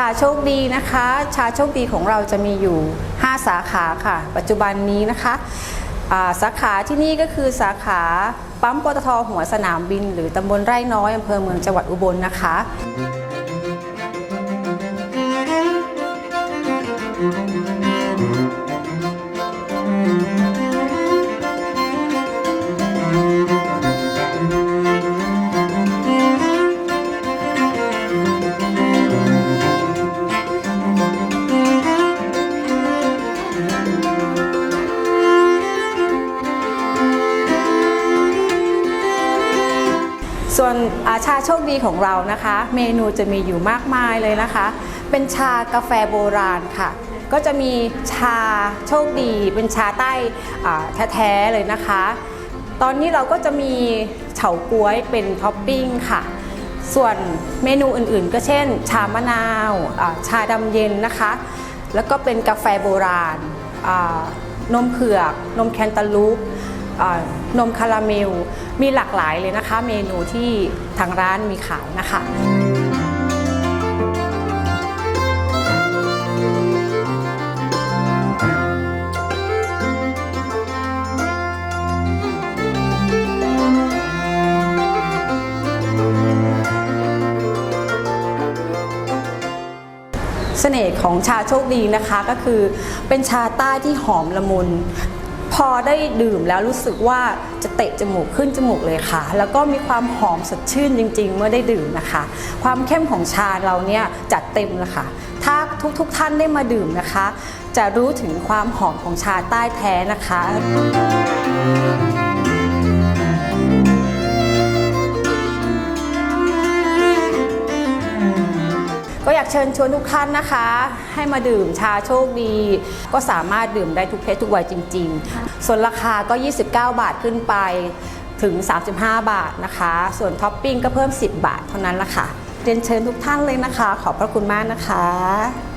ชาโชคดีนะคะ ชาโชคดีของเราจะมีอยู่ 5 สาขาค่ะ ปัจจุบันนี้นะคะาสาขาที่นี่ก็คือสาขาปั๊มปตทหัวสนามบิน หรือตำบลไร่น้อยอำเภอเมืองจังหวัดอุบลนะคะ ส่วนอาชาโชคดีของเรานะคะ เมนูจะมีอยู่มากมายเลยนะคะ เป็นชากาแฟโบราณค่ะ ก็จะมีชาโชคดี เป็นชาใต้แท้ๆเลยนะคะ ตอนนี้เราก็จะมีเฉาก๊วยเป็นท็อปปิ้งค่ะ ส่วนเมนูอื่นๆ ก็เช่น ชามะนาวาชาดำเย็นนะคะ แล้วก็เป็นกาแฟโบราณานมเผือก นมแคนตาลูป นมคาราเมล มีหลากหลายเลยนะคะ เมนูที่ทางร้านมีขายนะคะเสน่ห์ของชาโชคดีนะคะก็คือเป็นชาใต้ที่หอมละมุน พอได้ดื่มแล้วรู้สึกว่าจะเตะจมูกขึ้นจมูกเลยค่ะ แล้วก็มีความหอมสดชื่นจริง ๆ เมื่อได้ดื่มนะคะ ความเข้มของชาเราเนี่ยจัดเต็มเลยค่ะ ถ้าทุกๆทท่านได้มาดื่มนะคะ จะรู้ถึงความหอมของชาใต้แท้นะคะ เชิญชวนทุกท่านนะคะ ให้มาดื่มชาโชคดี ก็สามารถดื่มได้ทุกเพศทุกวัยจริง ๆ ส่วนราคาก็ 29 บาทขึ้นไปถึง 35 บาทนะคะ ส่วนท็อปปิ้งก็เพิ่ม 10 บาทเท่านั้นละค่ะเรียนเชิญทุกท่านเลยนะคะ ขอบพระคุณมากนะคะ